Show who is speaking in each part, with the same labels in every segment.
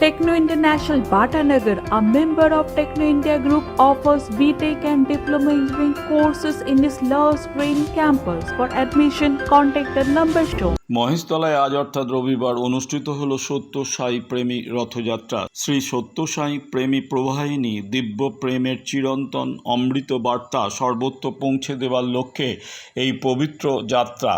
Speaker 1: Techno International Bhatanagar, a member of Techno India Group, offers BTEC and Diploma Engineering courses in its Love Green campus. For admission, contact the number shown.
Speaker 2: মহেশতলায় আজ অর্থাৎ রবিবার অনুষ্ঠিত হল সত্য সাই প্রেমী রথযাত্রা শ্রী সত্য সাই প্রেমী প্রবাহিনী দিব্য প্রেমের চিরন্তন অমৃত বার্তা সর্বত্র পৌঁছে দেওয়ার লক্ষ্যে এই পবিত্র যাত্রা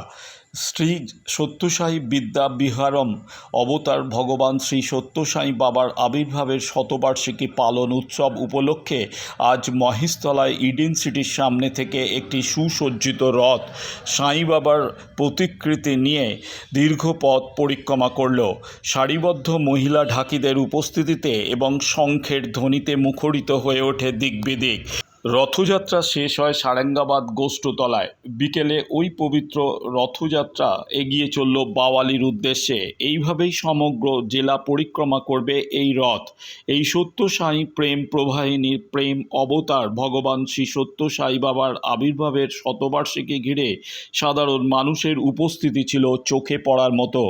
Speaker 2: শ্রী সত্যসাই বিদ্যা বিহারম অবতার ভগবান শ্রী সত্যসাই বাবার আবির্ভাবের শতবার্ষিকী পালন উৎসব উপলক্ষে আজ মহেশতলায় ইডেন সিটির সামনে থেকে একটি সুসজ্জিত রথ সাঁই বাবার প্রতিকৃতি নিয়ে দীর্ঘ পথ পরিক্রমা করল। সারিবদ্ধ মহিলা ঢাকিদের উপস্থিতিতে এবং শঙ্খের ধ্বনিতে মুখরিত হয়ে ওঠে দিকবিদিক। রথযাত্রা শেষ হয় সারেঙ্গাবাদ গোষ্ঠতলায়। বিকেলে ওই পবিত্র রথযাত্রা এগিয়ে চলল বাওয়ালির উদ্দেশ্যে। এইভাবেই সমগ্র জেলা পরিক্রমা করবে এই রথ। এই সত্য সাই প্রেম প্রবাহিনীর প্রেম অবতার ভগবান শ্রী সত্য সাই বাবার আবির্ভাবের শতবার্ষিকী ঘিরে সাধারণ মানুষের উপস্থিতি ছিল চোখে পড়ার মতো।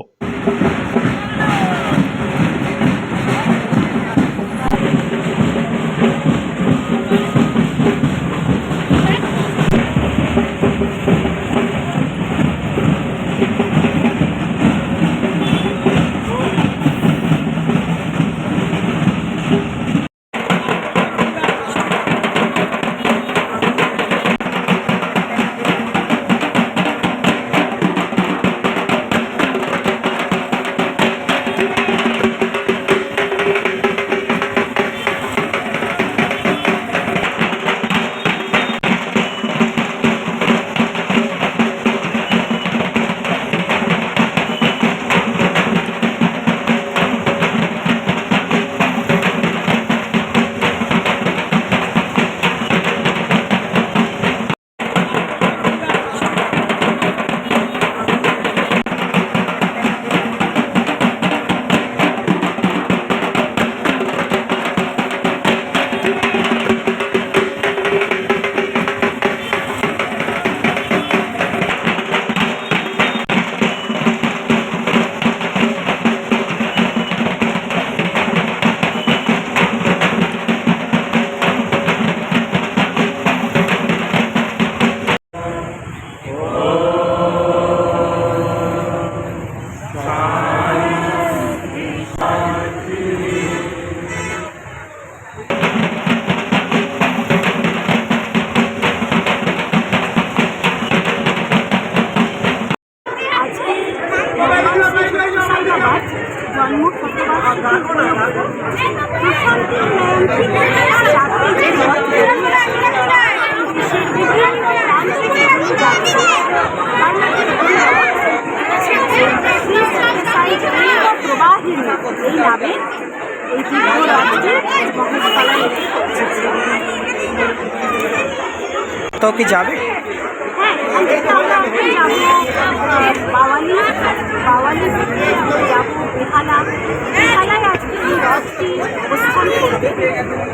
Speaker 3: রথটি অবস্থান করবে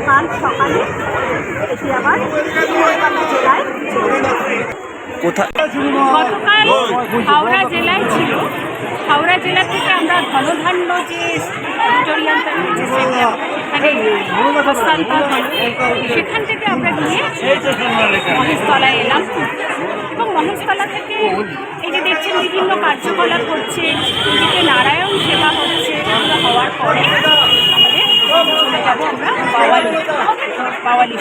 Speaker 3: কাল সকালে এটি আবার কলকাতা জেলায় চলে যাবে
Speaker 4: কোথায়
Speaker 5: গতকাল হাওড়া জেলায় ছিল। হাওড়া জেলা থেকে আমরা ধনধান্য যে ভিক্টোরিয়ান যে সেন্টার হস্তান্তর হলো সেখান থেকে আমরা নিয়ে মহেশতলায় এলাম। এবং মহেশতলা থেকে এই যে দেখছেন, বিভিন্ন কার্যকলাপ হচ্ছে। এদিকে নারায়ণ সেবা হচ্ছে হওয়ার পরে আমাদের চলে যাব আমরা বাওয়ালি। বাওয়ালি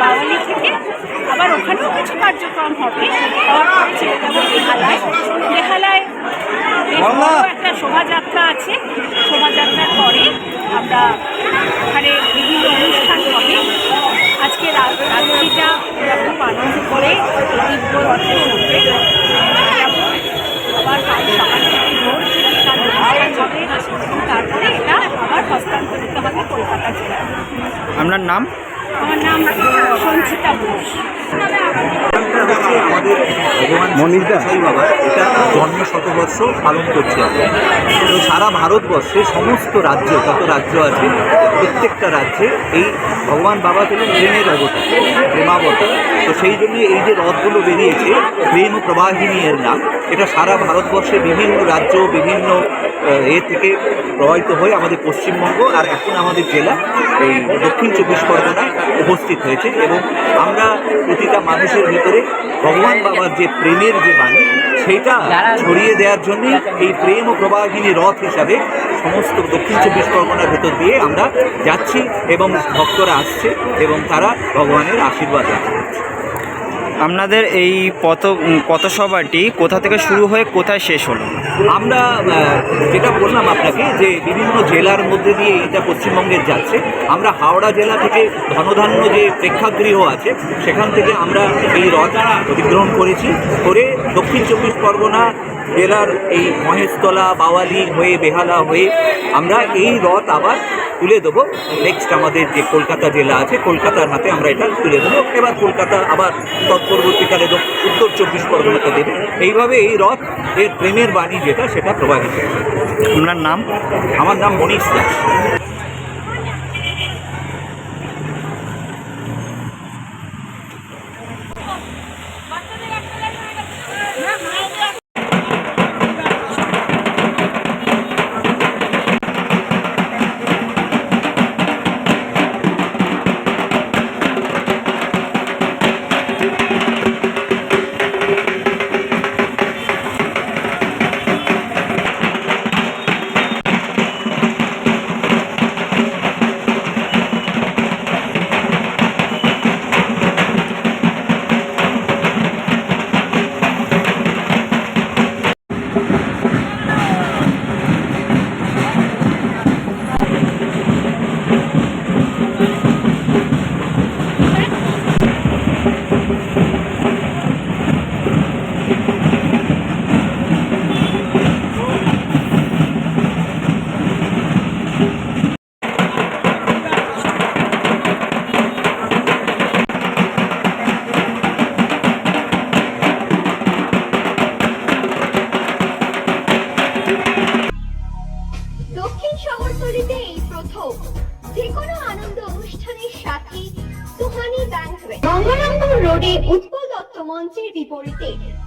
Speaker 5: বাওয়ালি থেকে আবার ওখানেও কিছু কার্যক্রম হবে। একটা শোভাযাত্রা আছে। শোভাযাত্রার পরে আমরা ওখানে বিভিন্ন অনুষ্ঠান হবে। আজকে রাত্রিটা খুব আনন্দ করে দিব্য রথে উঠবে। আবার কাল সকাল থেকে ভোর কাল অনুষ্ঠান হবে। তারপরে এটা আবার হস্তান্তরিত হবে কলকাতা জেলায়।
Speaker 4: আপনার নাম?
Speaker 5: আমার নাম সঞ্চিতা ঘোষ।
Speaker 6: আমাদের সাই বাবা এটা জন্ম শতবর্ষ পালন করছে। তো সারা ভারতবর্ষে সমস্ত রাজ্য যত রাজ্য আছে প্রত্যেকটা রাজ্যে এই ভগবান বাবা হলেন প্রেমের অবতার, প্রেমাবতার। তো সেই জন্য এই যে রথগুলো বেরিয়েছে, প্রেম প্রবাহিনী এর নাম, এটা সারা ভারতবর্ষে বিভিন্ন রাজ্য, বিভিন্ন এ থেকে প্রবাহিত হয়ে আমাদের পশ্চিমবঙ্গ আর এখন আমাদের জেলা, এই দক্ষিণ চব্বিশ পরগনায় উপস্থিত হয়েছে। এবং আমরা প্রতিটা মানুষের ভিতরে ভগবান বাবার যে প্রেমের যে বাণী সেইটা ছড়িয়ে দেওয়ার জন্য এই প্রেম প্রবাহিনী রথ হিসাবে সমস্ত দক্ষিণ চব্বিশ পরগনার ভেতর দিয়ে আমরা যাচ্ছি এবং ভক্তরা আসছে এবং তারা ভগবানের আশীর্বাদ করছে।
Speaker 4: আপনাদের এই পথ পথসভাটি কোথা থেকে শুরু হয়ে কোথায় শেষ হলো?
Speaker 6: আমরা যেটা বললাম আপনাকে যে বিভিন্ন জেলার মধ্যে দিয়ে এটা পশ্চিমবঙ্গের যাচ্ছে, আমরা হাওড়া জেলা থেকে ধনধান্য যে প্রেক্ষাগৃহ আছে, সেখান থেকে আমরা এই রথ অধিগ্রহণ করেছি, করে দক্ষিণ চব্বিশ পরগনা জেলার এই মহেশতলা, বাওয়ালি হয়ে, বেহালা হয়ে আমরা এই রথ আবার তুলে দেবো। নেক্সট আমাদের যে কলকাতা জেলা আছে কলকাতার হাতে আমরা এটা তুলে দেবো। এবার কলকাতা আবার তৎপরবর্তীকালে উত্তর চব্বিশ পরগনাতে দেবে। এইভাবে এই রথ এর প্রেমের বাণী যেটা সেটা প্রবাহিত।
Speaker 4: আপনার নাম?
Speaker 6: আমার নাম মনীষ দাস।